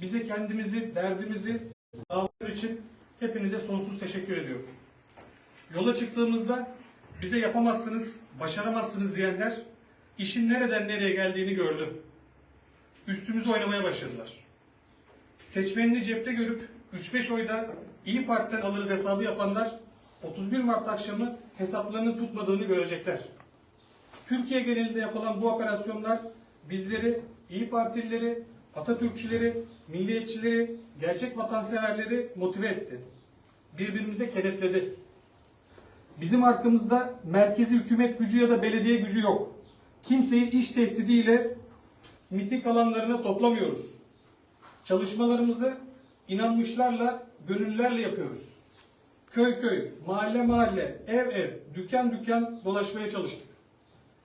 bize kendimizi, derdimizi, davamız için hepinize sonsuz teşekkür ediyorum. Yola çıktığımızda bize yapamazsınız, başaramazsınız diyenler işin nereden nereye geldiğini gördü. Üstümüze oynamaya başladılar. Seçmenini cepte görüp 3-5 oyda İyi Parti'den alırız hesabı yapanlar 31 Mart akşamı hesaplarının tutmadığını görecekler. Türkiye genelinde yapılan bu operasyonlar bizleri, İyi Partilileri, Atatürkçüleri, milliyetçileri, gerçek vatanseverleri motive etti. Birbirimize kenetledi. Bizim arkamızda merkezi hükümet gücü ya da belediye gücü yok. Kimseyi iş tehdidiyle miting alanlarına toplamıyoruz. Çalışmalarımızı inanmışlarla, gönüllülerle yapıyoruz. Köy köy, mahalle mahalle, ev ev, dükkan dükkan dolaşmaya çalıştık.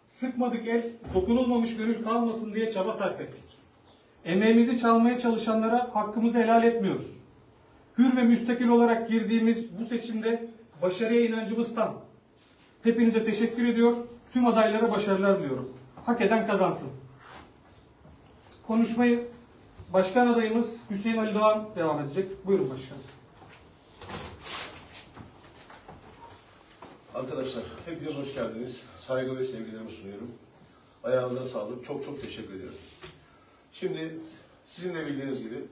Sıkmadık el, dokunulmamış gönül kalmasın diye çaba sarf ettik. Emeğimizi çalmaya çalışanlara hakkımızı helal etmiyoruz. Hür ve müstakil olarak girdiğimiz bu seçimde başarıya inancımız tam. Hepinize teşekkür ediyor, tüm adaylara başarılar diliyorum. Hak eden kazansın. Konuşmayı Başkan adayımız Hüseyin Ali Doğan devam edecek. Buyurun başkanım. Arkadaşlar hepiniz hoş geldiniz. Saygı ve sevgilerimi sunuyorum. Ayağınıza sağlık. Çok çok teşekkür ediyorum. Şimdi sizin de bildiğiniz gibi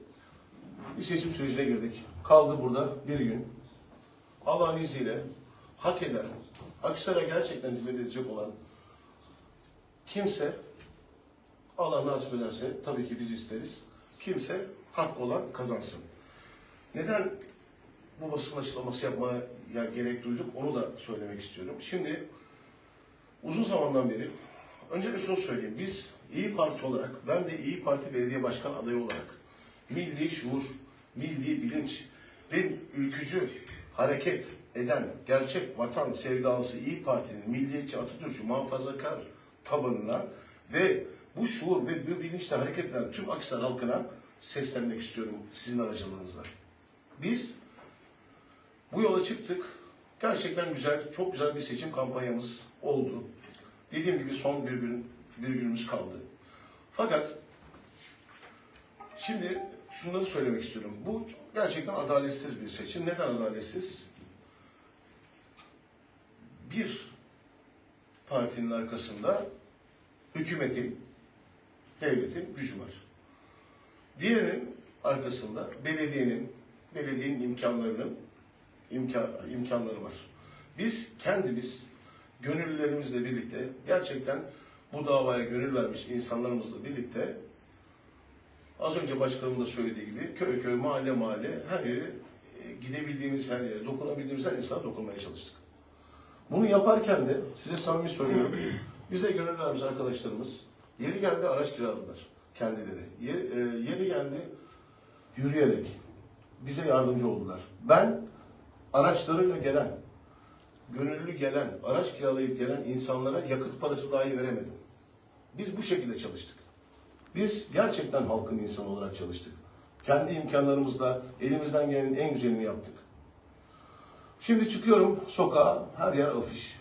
bir seçim sürecine girdik. Kaldı burada bir gün. Allah'ın izniyle hak eden, Akhisar'a gerçekten hizmet edecek olan kimse Allah nasip ederse tabii ki biz isteriz. Kimse hak olan kazansın. Neden bu basın açıklaması yapmaya ya gerek duyduk onu da söylemek istiyorum. Şimdi uzun zamandan beri önce şunu söyleyeyim. Biz İyi Parti olarak ben de İyi Parti Belediye Başkan adayı olarak milli şuur, milli bilinç ve ülkücü hareket eden gerçek vatan sevdalısı İyi Parti'nin milliyetçi Atatürkçü muhafazakar tabanına ve bu şuur ve bu bilinçle hareket eden tüm Akhisar halkına seslenmek istiyorum sizin aracılığınızla. Biz bu yola çıktık. Gerçekten güzel, çok güzel bir seçim kampanyamız oldu. Dediğim gibi son bir gün, bir günümüz kaldı. Fakat şimdi şunları söylemek istiyorum. Bu gerçekten adaletsiz bir seçim. Neden adaletsiz? Bir partinin arkasında hükümetin, devletin gücü var. Diğerinin arkasında belediyenin, belediyenin imkanlarının imkan, imkanları var. Biz kendimiz gönüllülerimizle birlikte gerçekten bu davaya gönül vermiş insanlarımızla birlikte az önce başkanım da söylediği gibi köy köy, mahalle mahalle her yere e, gidebildiğimiz her yere, dokunabildiğimiz her insana dokunmaya çalıştık. Bunu yaparken de size samimi söylüyorum. Bize gönül vermiş arkadaşlarımız yeri geldi araç kiraladılar kendileri. Yeri, e, yeri geldi yürüyerek bize yardımcı oldular. Ben araçlarıyla gelen, gönüllü gelen, araç kiralayıp gelen insanlara yakıt parası dahi veremedim. Biz bu şekilde çalıştık. Biz gerçekten halkın insanı olarak çalıştık. Kendi imkanlarımızla elimizden gelenin en güzelini yaptık. Şimdi çıkıyorum sokağa, her yer afiş.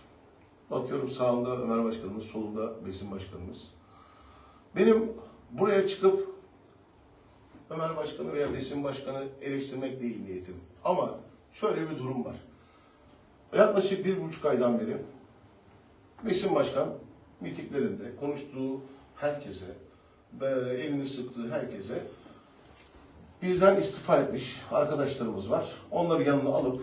Bakıyorum sağımda Ömer Başkanımız, solumda Besim Başkanımız. Benim buraya çıkıp Ömer Başkanı veya Besim Başkanı eleştirmek değil niyetim. Ama şöyle bir durum var. Yaklaşık bir buçuk aydan beri Besim Başkan mitiklerinde konuştuğu herkese ve elini sıktığı herkese bizden istifa etmiş arkadaşlarımız var. Onları yanına alıp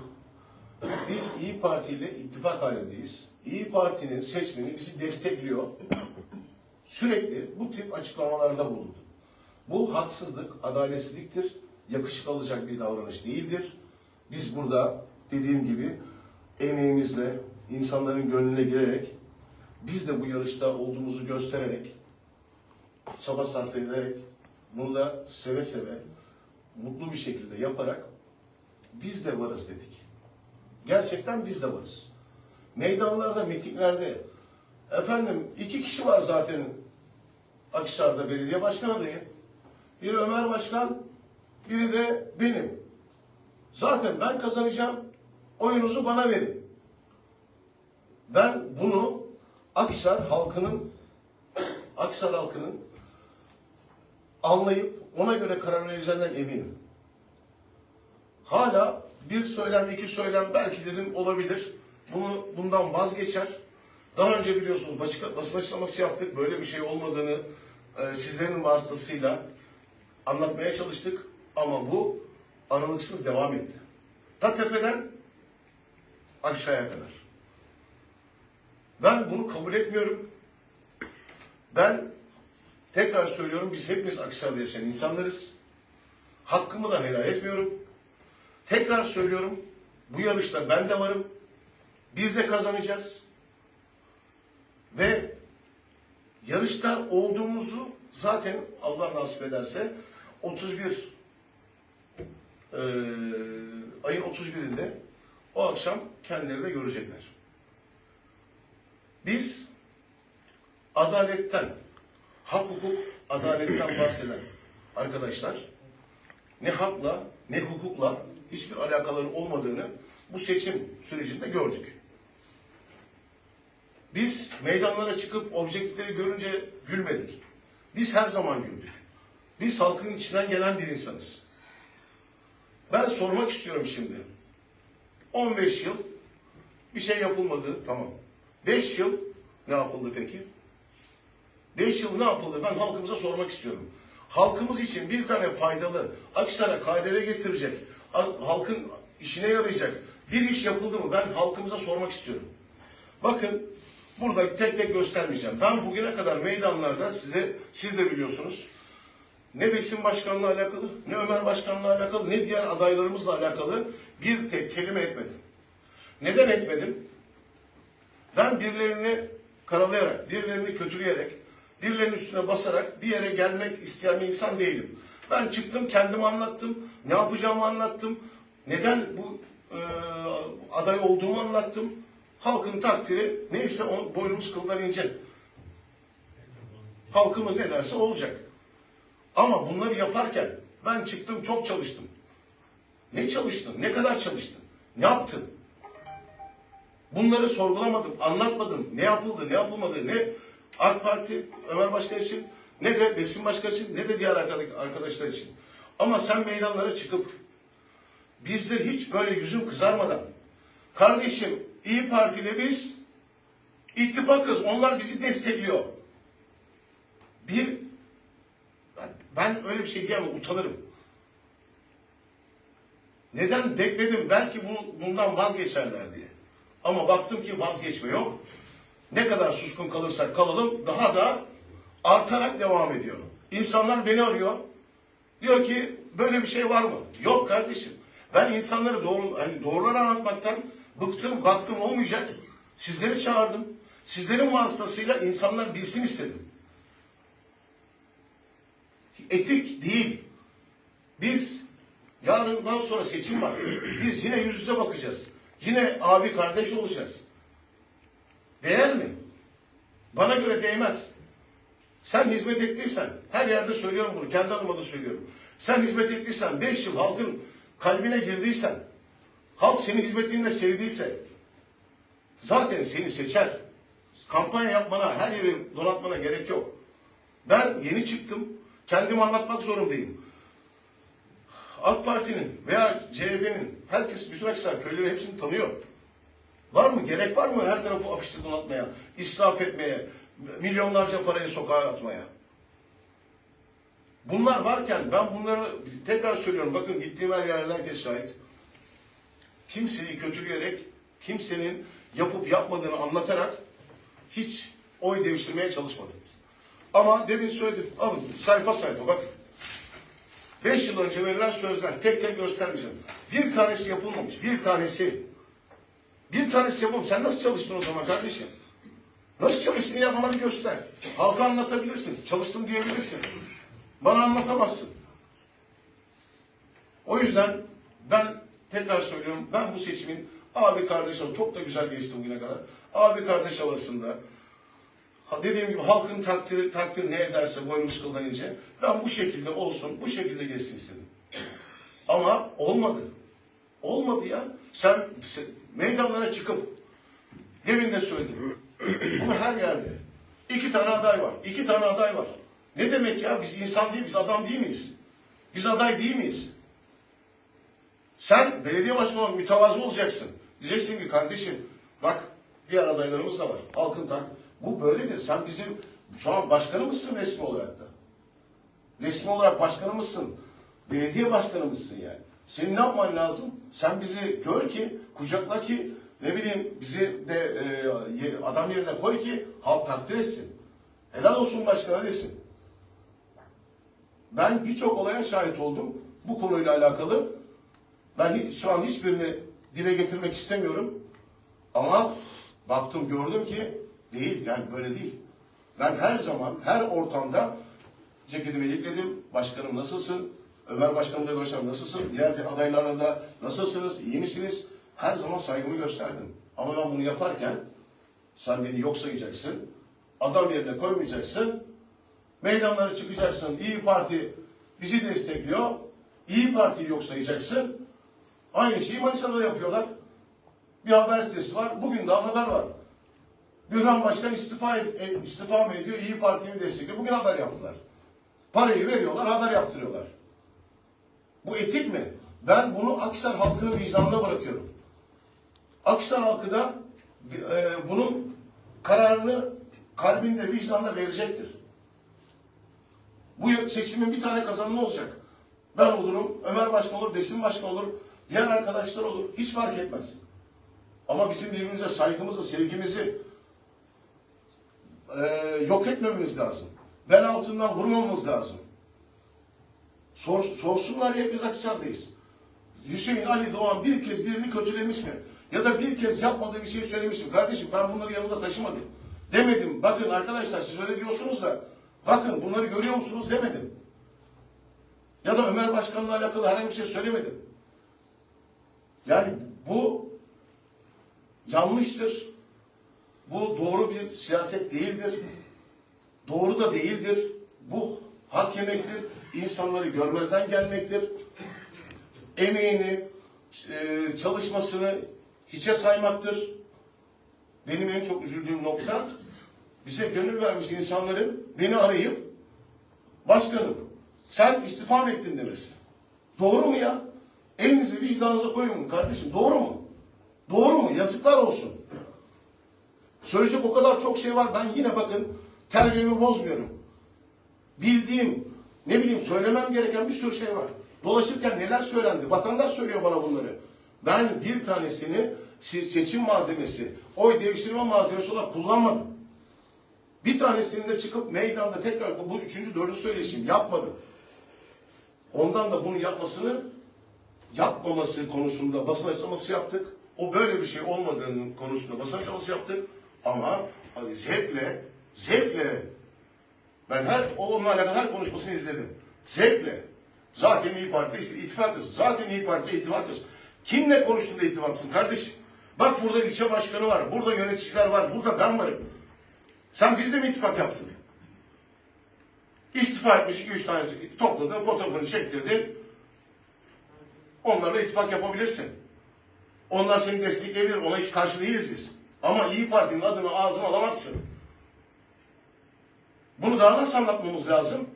biz İyi Parti ile ittifak halindeyiz. İyi Parti'nin seçmeni bizi destekliyor. Sürekli bu tip açıklamalarda bulundu. Bu haksızlık, adaletsizliktir. Yakışık alacak bir davranış değildir. Biz burada dediğim gibi emeğimizle, insanların gönlüne girerek, biz de bu yarışta olduğumuzu göstererek, çaba sarf ederek, bunu da seve seve, mutlu bir şekilde yaparak biz de varız dedik. Gerçekten biz de varız. Meydanlarda, mitinglerde, efendim iki kişi var zaten Akhisar'da belediye başkan adayı. Biri Ömer Başkan, biri de benim. Zaten ben kazanacağım. Oyunuzu bana verin. Ben bunu Akhisar halkının Akhisar halkının anlayıp ona göre karar vereceğinden eminim. Hala bir söylem, iki söylem belki dedim olabilir. Bunu bundan vazgeçer. Daha önce biliyorsunuz basın basın açıklaması yaptık. Böyle bir şey olmadığını e, sizlerin vasıtasıyla anlatmaya çalıştık. Ama bu aralıksız devam etti. Ta tepeden aşağıya kadar. Ben bunu kabul etmiyorum. Ben tekrar söylüyorum biz hepimiz Akhisar'da yaşayan insanlarız. Hakkımı da helal etmiyorum. Tekrar söylüyorum bu yarışta ben de varım. Biz de kazanacağız. Ve yarışta olduğumuzu zaten Allah nasip ederse 31 eee, ayın 31'inde o akşam kendileri de görecekler. Biz adaletten, hak hukuk adaletten bahseden arkadaşlar ne hakla ne hukukla hiçbir alakaları olmadığını bu seçim sürecinde gördük. Biz meydanlara çıkıp objektifleri görünce gülmedik. Biz her zaman güldük. Biz halkın içinden gelen bir insanız. Ben sormak istiyorum şimdi. 15 yıl bir şey yapılmadı tamam. 5 yıl ne yapıldı peki? 5 yıl ne yapıldı? Ben halkımıza sormak istiyorum. Halkımız için bir tane faydalı, Akhisar'a KDV getirecek, halkın işine yarayacak bir iş yapıldı mı? Ben halkımıza sormak istiyorum. Bakın burada tek tek göstermeyeceğim. Ben bugüne kadar meydanlarda size, siz de biliyorsunuz, ne Besim Başkanı'la alakalı, ne Ömer Başkan'la alakalı, ne diğer adaylarımızla alakalı bir tek kelime etmedim. Neden etmedim? Ben birilerini karalayarak, birilerini kötüleyerek, birilerinin üstüne basarak bir yere gelmek isteyen bir insan değilim. Ben çıktım, kendimi anlattım, ne yapacağımı anlattım, neden bu e, aday olduğumu anlattım. Halkın takdiri neyse o boynumuz kıldan ince. Halkımız ne derse olacak. Ama bunları yaparken ben çıktım çok çalıştım. Ne çalıştın? Ne kadar çalıştın? Ne yaptın? Bunları sorgulamadım, anlatmadım. Ne yapıldı, ne yapılmadı, ne AK Parti, Ömer Başkan için, ne de Besim Başkan için, ne de diğer arkadaşlar için. Ama sen meydanlara çıkıp bizler hiç böyle yüzüm kızarmadan kardeşim İyi Parti ile biz ittifakız. Onlar bizi destekliyor. Bir ben, öyle bir şey diyemem, utanırım. Neden bekledim? Belki bunu, bundan vazgeçerler diye. Ama baktım ki vazgeçme yok. Ne kadar suskun kalırsak kalalım daha da artarak devam ediyor. İnsanlar beni arıyor. Diyor ki böyle bir şey var mı? Yok kardeşim. Ben insanları doğru, hani doğruları anlatmaktan bıktım, baktım olmayacak. Sizleri çağırdım. Sizlerin vasıtasıyla insanlar bilsin istedim. Etik değil. Biz yarından sonra seçim var. Biz yine yüz yüze bakacağız. Yine abi kardeş olacağız. Değer mi? Bana göre değmez. Sen hizmet ettiysen, her yerde söylüyorum bunu, kendi adıma da söylüyorum. Sen hizmet ettiysen, beş yıl halkın kalbine girdiysen, halk senin hizmetini sevdiyse, zaten seni seçer. Kampanya yapmana, her yeri donatmana gerek yok. Ben yeni çıktım, kendimi anlatmak zorundayım. AK Parti'nin veya CHP'nin, herkes, bütün Akhisar köyleri hepsini tanıyor. Var mı? Gerek var mı her tarafı afişle donatmaya, israf etmeye, milyonlarca parayı sokağa atmaya? Bunlar varken ben bunları tekrar söylüyorum. Bakın gittiğim her yerde herkes şahit. Kimseyi kötüleyerek, kimsenin yapıp yapmadığını anlatarak hiç oy deviştirmeye çalışmadım. Ama demin söyledim. Alın sayfa sayfa bak. Beş yıl önce verilen sözler tek tek göstermeyeceğim. Bir tanesi yapılmamış. Bir tanesi. Bir tanesi yapılmamış. Sen nasıl çalıştın o zaman kardeşim? Nasıl çalıştığını ya bana bir göster. Halka anlatabilirsin. Çalıştım diyebilirsin. Bana anlatamazsın. O yüzden ben tekrar söylüyorum. Ben bu seçimin abi kardeş çok da güzel geçti bugüne kadar. Abi kardeş havasında ha, dediğim gibi halkın takdiri, takdir ne ederse boynumuz kıldan. Ben bu şekilde olsun, bu şekilde geçsin istedim. Ama olmadı. Olmadı ya. Sen, sen meydanlara çıkıp demin de söyledim. Bunu her yerde. İki tane aday var. İki tane aday var. Ne demek ya? Biz insan değil, biz adam değil miyiz? Biz aday değil miyiz? Sen belediye başkanı mütevazı olacaksın. Diyeceksin ki kardeşim bak diğer adaylarımız da var. Halkın tak. Bu böyledir. Sen bizim şu an başkanımızsın resmi olarak da. Resmi olarak başkanımızsın. Belediye başkanımızsın yani. Senin ne yapman lazım? Sen bizi gör ki, kucakla ki, ne bileyim bizi de e, adam yerine koy ki halk takdir etsin. Helal olsun başkana desin. Ben birçok olaya şahit oldum bu konuyla alakalı. Ben şu an hiçbirini dile getirmek istemiyorum. Ama baktım gördüm ki değil yani böyle değil. Ben her zaman her ortamda ceketimi ilikledim. Başkanım nasılsın? Ömer Başkanımla görüşen nasılsın? Diğer adaylarla da nasılsınız? İyi misiniz? Her zaman saygımı gösterdim. Ama ben bunu yaparken sen beni yok sayacaksın. Adam yerine koymayacaksın. Meydanlara çıkacaksın. İyi Parti bizi destekliyor. İyi Parti'yi yok sayacaksın. Aynı şeyi Manisa'da yapıyorlar. Bir haber sitesi var. Bugün daha haber var. Gürhan Başkan istifa, et, e, istifa mı ediyor? İyi Parti'yi mi destekliyor? Bugün haber yaptılar. Parayı veriyorlar, haber yaptırıyorlar. Bu etik mi? Ben bunu Akhisar halkının vicdanına bırakıyorum. Akhisar halkı da e, bunun kararını kalbinde, vicdanla verecektir. Bu seçimin bir tane kazananı olacak. Ben olurum, Ömer Başkan olur, Besim Başkan olur, diğer arkadaşlar olur. Hiç fark etmez. Ama bizim birbirimize saygımızı, sevgimizi e, yok etmememiz lazım. Bel altından vurmamamız lazım. Sor, sorsunlar ya biz Akhisar'dayız. Hüseyin Ali Doğan bir kez birini kötülemiş mi? Ya da bir kez yapmadığı bir şey söylemiş mi? Kardeşim ben bunları yanımda taşımadım. Demedim. Bakın arkadaşlar siz öyle diyorsunuz da bakın bunları görüyor musunuz demedim. Ya da Ömer Başkan'la alakalı herhangi bir şey söylemedim. Yani bu yanlıştır. Bu doğru bir siyaset değildir. Doğru da değildir. Bu hak yemektir. İnsanları görmezden gelmektir. Emeğini, e, çalışmasını hiçe saymaktır. Benim en çok üzüldüğüm nokta bize gönül vermiş insanların beni arayıp başkanım sen istifa ettin demesi. Doğru mu ya? Elinizi vicdanınıza koyun kardeşim. Doğru mu? Doğru mu? Yazıklar olsun. Söyleyecek o kadar çok şey var. Ben yine bakın terbiyemi bozmuyorum. Bildiğim, ne bileyim söylemem gereken bir sürü şey var. Dolaşırken neler söylendi? Vatandaş söylüyor bana bunları. Ben bir tanesini se- seçim malzemesi, oy devşirme malzemesi olarak kullanmadım. Bir tanesini de çıkıp meydanda tekrar bu üçüncü, dördüncü söyleşim yapmadım. Ondan da bunu yapmasını yapmaması konusunda basın açıklaması yaptık. O böyle bir şey olmadığının konusunda basın açıklaması yaptık. Ama zevkle, zevkle ben her onunla alakalı her konuşmasını izledim. Zevkle. Zaten İyi Parti'de işte ittifakız. Zaten İyi Parti'de ittifakız. Kimle konuştuğunda ittifaksın kardeşim? Bak burada ilçe başkanı var, burada yöneticiler var, burada ben varım. Sen bizle mi ittifak yaptın? İstifa etmiş iki üç tane topladın, fotoğrafını çektirdin. Onlarla ittifak yapabilirsin. Onlar seni destekleyebilir. Ona hiç karşı değiliz biz. Ama İyi Parti'nin adını ağzına alamazsın. Bunu daha nasıl anlatmamız lazım?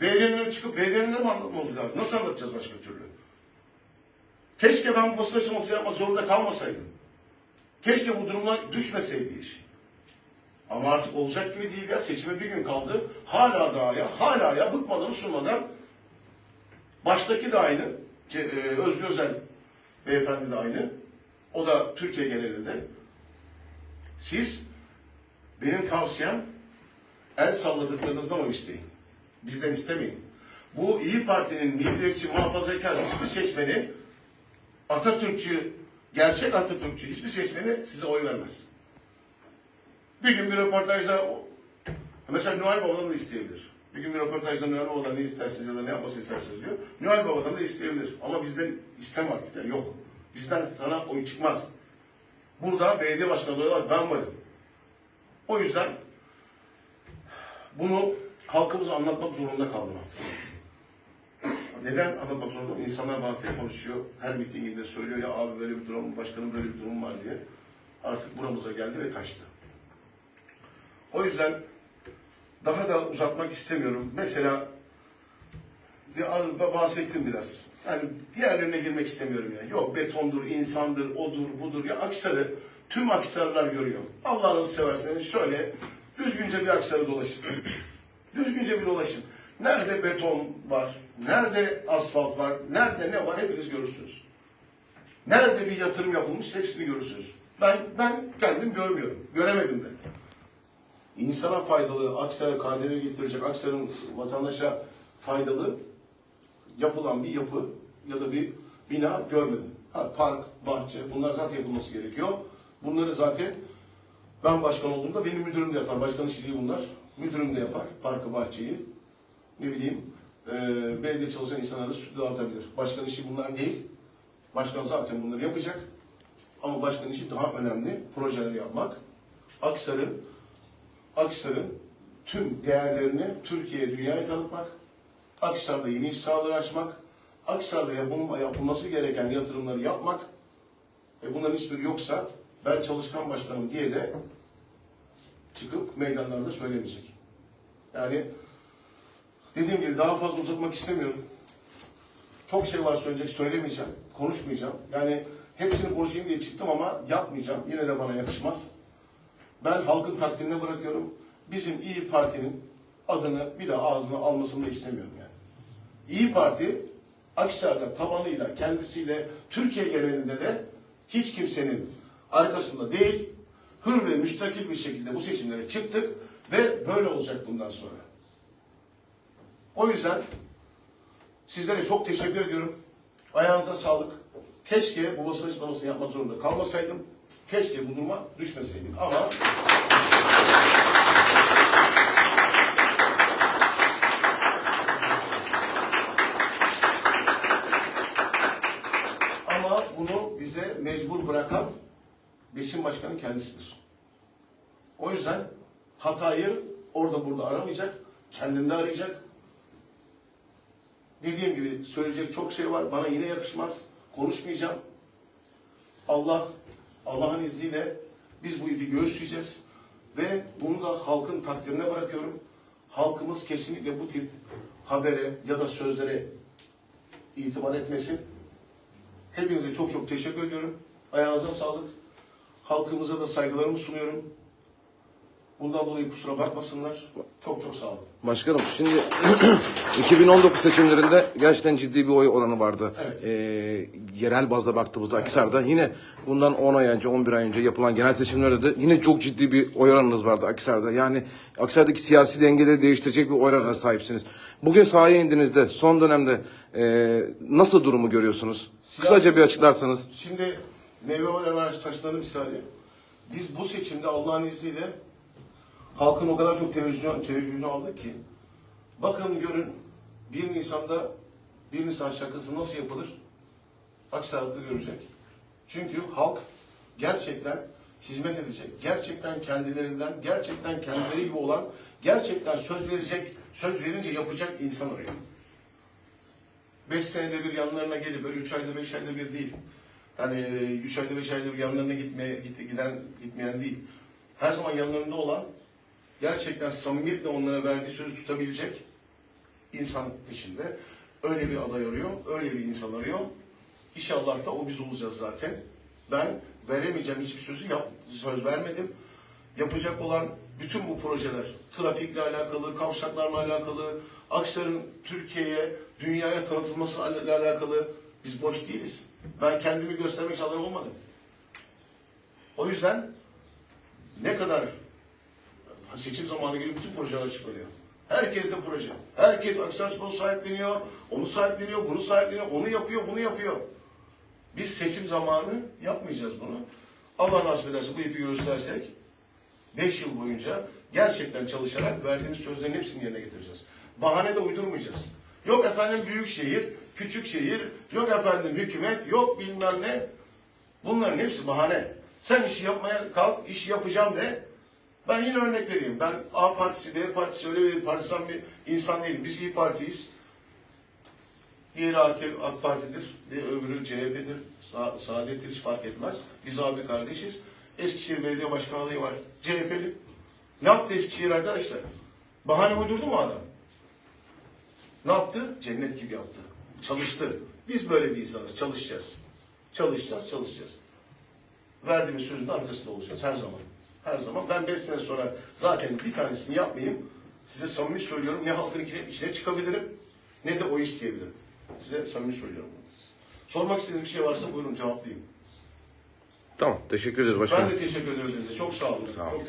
Belediyenin çıkıp belediyenin mi anlatmamız lazım? Nasıl anlatacağız başka türlü? Keşke ben bu basın açılması yapmak zorunda kalmasaydım. Keşke bu duruma düşmeseydi iş. Ama artık olacak gibi değil ya. Seçime bir gün kaldı. Hala daha ya, hala ya bıkmadan, usulmadan baştaki de aynı. E, Özgür Özel beyefendi de aynı. O da Türkiye genelinde. Siz benim tavsiyem el salladıklarınızdan o isteyin. Bizden istemeyin. Bu İyi Parti'nin milliyetçi, muhafazakar hiçbir seçmeni Atatürkçü, gerçek Atatürkçü hiçbir seçmeni size oy vermez. Bir gün bir röportajda mesela Noel Baba'dan da isteyebilir. Bir gün bir röportajda Noel Baba'dan ne istersiniz ya da ne yapmasını istersiniz diyor. Noel Baba'dan da isteyebilir. Ama bizden istem artık yani yok. Bizden sana oy çıkmaz. Burada belediye başkanı olarak ben varım. O yüzden bunu halkımıza anlatmak zorunda kaldım artık. Neden anlatmak zorunda? İnsanlar bana telefon açıyor. Her mitinginde söylüyor ya abi böyle bir durum, başkanım böyle bir durum var diye. Artık buramıza geldi ve taştı. O yüzden daha da uzatmak istemiyorum. Mesela bir bahsettim biraz. Yani diğerlerine girmek istemiyorum ya. Yok betondur, insandır, odur, budur. Ya Aksarı tüm Aksarılar görüyor. Allah'ınızı severseniz şöyle düzgünce bir Aksarı dolaşın. düzgünce bir dolaşın. Nerede beton var, nerede asfalt var, nerede ne var hepiniz görürsünüz. Nerede bir yatırım yapılmış hepsini görürsünüz. Ben ben kendim görmüyorum. Göremedim de. İnsana faydalı, Aksaray'a KDV getirecek, Aksaray'ın vatandaşa faydalı yapılan bir yapı ya da bir bina görmedim. Ha, park, bahçe bunlar zaten yapılması gerekiyor. Bunları zaten ben başkan olduğumda benim müdürüm de yapar. Başkan işi değil bunlar. Müdürüm de yapar. Parkı, bahçeyi. Ne bileyim e, belediye çalışan insanlara süt dağıtabilir. Başkan işi bunlar değil. Başkan zaten bunları yapacak. Ama başkan işi daha önemli. Projeler yapmak. Aksar'ın Aksar'ın tüm değerlerini Türkiye'ye, dünyaya tanıtmak. Aksar'da yeni iş sahaları açmak. Yapılma, yapılması gereken yatırımları yapmak. E bunların hiçbiri yoksa ben çalışkan başkanım diye de çıkıp meydanlarda söylemeyecek. Yani dediğim gibi daha fazla uzatmak istemiyorum. Çok şey var söyleyecek, söylemeyeceğim, konuşmayacağım. Yani hepsini konuşayım diye çıktım ama yapmayacağım. Yine de bana yakışmaz. Ben halkın takdirine bırakıyorum. Bizim İyi Parti'nin adını bir daha ağzına almasını da istemiyorum yani. İyi Parti Akhisar'da tabanıyla, kendisiyle Türkiye genelinde de hiç kimsenin arkasında değil, hür ve müstakil bir şekilde bu seçimlere çıktık ve böyle olacak bundan sonra. O yüzden sizlere çok teşekkür ediyorum. Ayağınıza sağlık. Keşke bu basın açıklamasını yapmak zorunda kalmasaydım. Keşke bu duruma düşmeseydik. Ama ama bunu bize mecbur bırakan Beşim Başkanı kendisidir. O yüzden hatayı orada burada aramayacak, kendinde arayacak. Dediğim gibi söyleyecek çok şey var. Bana yine yakışmaz. Konuşmayacağım. Allah, Allah'ın izniyle biz bu ipi göğüsleyeceğiz. Ve bunu da halkın takdirine bırakıyorum. Halkımız kesinlikle bu tip habere ya da sözlere itibar etmesin. Hepinize çok çok teşekkür ediyorum. Ayağınıza sağlık. Halkımıza da saygılarımı sunuyorum. Bundan dolayı kusura bakmasınlar. Çok çok sağ olun. Başkanım şimdi 2019 seçimlerinde gerçekten ciddi bir oy oranı vardı. Evet. Ee, yerel bazda baktığımızda Akhisar'da yine bundan 10 ay önce 11 ay önce yapılan genel seçimlerde de yine çok ciddi bir oy oranınız vardı Akhisar'da. Yani Akhisar'daki siyasi dengeleri değiştirecek bir oy oranına sahipsiniz. Bugün sahaya indiğinizde son dönemde e, nasıl durumu görüyorsunuz? Kısaca bir açıklarsanız. Şimdi meyve var araç taşları misali. Biz bu seçimde Allah'ın izniyle halkın o kadar çok televizyon, televizyonu aldık ki bakın görün 1 Nisan'da 1 Nisan şakası nasıl yapılır? Aksaray'da görecek. Çünkü halk gerçekten hizmet edecek. Gerçekten kendilerinden, gerçekten kendileri gibi olan, gerçekten söz verecek, söz verince yapacak insan arıyor. Beş senede bir yanlarına gelip böyle üç ayda beş ayda bir değil. Yani e, üç ayda beş ayda bir yanlarına gitmeye git- giden gitmeyen değil. Her zaman yanlarında olan gerçekten samimiyetle onlara verdiği sözü tutabilecek insan peşinde. Öyle bir aday arıyor, öyle bir insan arıyor. İnşallah da o biz olacağız zaten. Ben veremeyeceğim hiçbir sözü yap, söz vermedim. Yapacak olan bütün bu projeler, trafikle alakalı, kavşaklarla alakalı, Aksar'ın Türkiye'ye, dünyaya tanıtılması ile alakalı biz boş değiliz. Ben kendimi göstermek için olmadım. O yüzden ne kadar seçim zamanı gelip bütün projeler açıklanıyor. Herkes de proje. Herkes Aksaray sahipleniyor, onu sahipleniyor, bunu sahipleniyor, onu yapıyor, bunu yapıyor. Biz seçim zamanı yapmayacağız bunu. Allah nasip ederse bu ipi göstersek 5 yıl boyunca gerçekten çalışarak verdiğimiz sözlerin hepsini yerine getireceğiz. Bahane de uydurmayacağız. Yok efendim büyük şehir, küçük şehir, yok efendim hükümet, yok bilmem ne. Bunların hepsi bahane. Sen işi yapmaya kalk, işi yapacağım de. Ben yine örnek vereyim. Ben A partisi, B partisi öyle bir partisan bir insan değilim. Biz İyi Partiyiz. Diğeri AK, AK Parti'dir, diğeri öbürü CHP'dir, Sa Saadet'tir hiç fark etmez. Biz abi kardeşiz. Eskişehir Belediye Başkan adayı var. CHP'li. Ne yaptı Eskişehir arkadaşlar? Bahane uydurdu mu adam? Ne yaptı? Cennet gibi yaptı. Çalıştı. Biz böyle bir insanız. Çalışacağız. Çalışacağız, çalışacağız. Verdiğimiz sözün arkasında olacağız her zaman. Her zaman. Ben 5 sene sonra zaten bir tanesini yapmayayım. Size samimi söylüyorum. Ne halkın içine çıkabilirim ne de o isteyebilirim. Size samimi söylüyorum. Sormak istediğiniz bir şey varsa buyurun cevaplayayım. Tamam. Teşekkür ederiz başkanım. Ben de teşekkür ederim. size. Çok sağ olun. Sağ olun. Çok